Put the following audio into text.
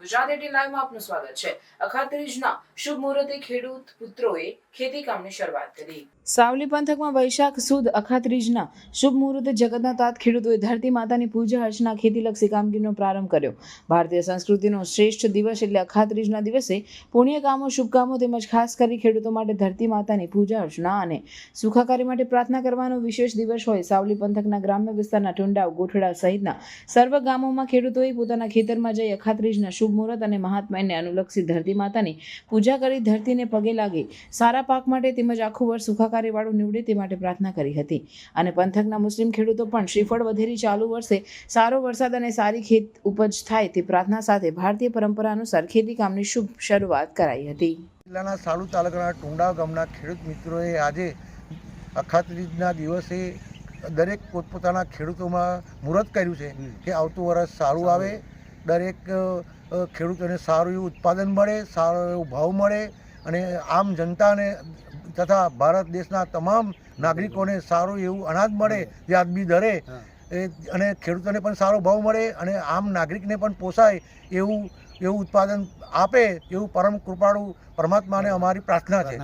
Gujarat at લાઈવમાં આપનું સ્વાગત છે. અખાત્રીજના શુભ મુહૂર્તે ખેડૂત પુત્રોએ ખેતી કામની શરૂઆત કરી. સાવલી પંથકમાં વૈશાખ સુદ અખાત્રીજના શુભ મુહૂર્તે જગતના તાત ખેડૂતોએ ધરતી માતાની પૂજા અર્ચના ખેતીલક્ષી કામગીરીનો પ્રારંભ કર્યો. ભારતીય સંસ્કૃતિનો શ્રેષ્ઠ દિવસ એટલે અખાત્રીજના દિવસે પુણ્ય કામો, શુભ કામો તેમજ ખાસ કરી ખેડૂતો માટે ધરતી માતાની પૂજા અર્ચના અને સુખાકારી માટે પ્રાર્થના કરવાનો વિશેષ દિવસ હોય. સાવલી પંથકના ગ્રામ્ય વિસ્તારના ટુંડાવ ગોઠડા સહિતના સર્વ ગામોમાં ખેડૂતોએ પોતાના ખેતરમાં જઈ અખાત્રીજના શુભ મુહૂર્ત અને મહાત્માને અનુલક્ષી ધરતી માતાની પૂજા કરી ધરતીને પગે લાગી. સારા પાક માટે તેમજ આખું વર્ષ સુખાકારીવાળું નીવડે તે માટે પ્રાર્થના કરી હતી. અને પંથકના મુસ્લિમ ખેડૂતો પણ શ્રીફળ વધેરી ચાલુ વર્ષે સારો વરસાદ અને સારી ખેત ઉપજ થાય તે પ્રાર્થના સાથે ભારતીય પરંપરા અનુસાર ખેતી કામની શુભ શરૂઆત કરાઈ હતી. જિલ્લાના સાલુ તાલુકાના ટુંડા ગામના ખેડૂત મિત્રોએ આજે અખાત્રીજના દિવસે દરેક પોતપોતાના ખેડૂતોમાં મુહૂર્ત કર્યું છે કે આવતું વર્ષ સારું. આવે. દરેક ખેડૂતોને સારું એવું ઉત્પાદન મળે, સારો એવો ભાવ મળે અને આમ જનતાને તથા ભારત દેશના તમામ નાગરિકોને સારું એવું અનાજ મળે, વ્યાજબી દરે એ અને ખેડૂતોને પણ સારો ભાવ મળે અને આમ નાગરિકને પણ પોસાય એવું એવું ઉત્પાદન આપે એવું પરમ કૃપાળુ પરમાત્માને અમારી પ્રાર્થના છે.